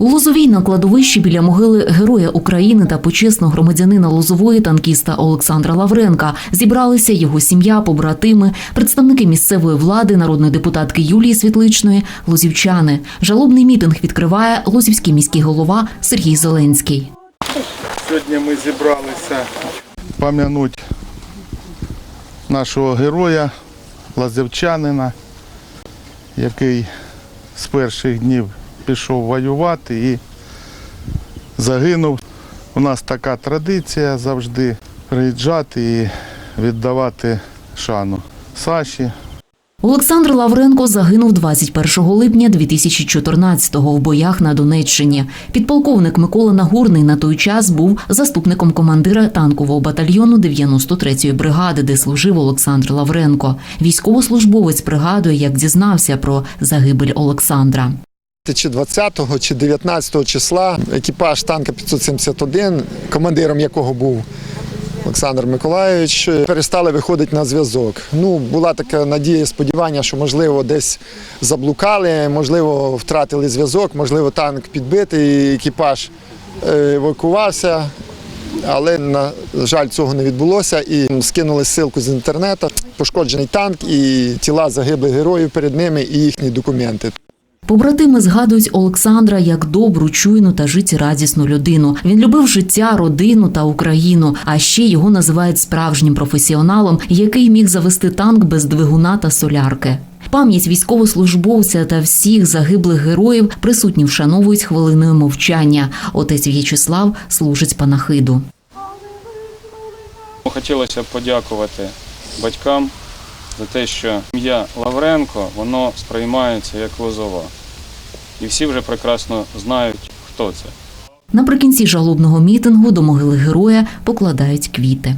У Лозовій на кладовищі біля могили Героя України та почесного громадянина Лозової танкіста Олександра Лавренка зібралися його сім'я, побратими, представники місцевої влади, народної депутатки Юлії Світличної, лозівчани. Жалобний мітинг відкриває лозівський міський голова Сергій Зеленський. Сьогодні ми зібралися пам'януть нашого героя, лазівчанина, який з перших днів пішов воювати і загинув. У нас така традиція завжди приїжджати і віддавати шану Саші, Олександр Лавренко загинув 21 липня 2014-го в боях на Донеччині. Підполковник Микола Нагорний на той час був заступником командира танкового батальйону 93-ї бригади, де служив Олександр Лавренко. Військовослужбовець пригадує, як дізнався про загибель Олександра. Чи 20 чи 19 числа екіпаж танка 571, командиром якого був Олександр Миколайович, перестали виходити на зв'язок. Ну, була така надія, сподівання, що можливо десь заблукали, можливо, втратили зв'язок, можливо, танк підбитий, екіпаж е, евакувався. Але на жаль, цього не відбулося і скинули ссылку з інтернету. Пошкоджений танк і тіла загиблих героїв перед ними і їхні документи. Побратими згадують Олександра як добру, чуйну та життєрадісну людину. Він любив життя, родину та Україну. А ще його називають справжнім професіоналом, який міг завести танк без двигуна та солярки. Пам'ять військовослужбовця та всіх загиблих героїв присутні вшановують хвилиною мовчання. Отець В'ячеслав служить панахиду. Хотілося б подякувати батькам за те, що ім'я Лавренко воно сприймається як лозова. І всі вже прекрасно знають, хто це. Наприкінці жалобного мітингу до могили героя покладають квіти.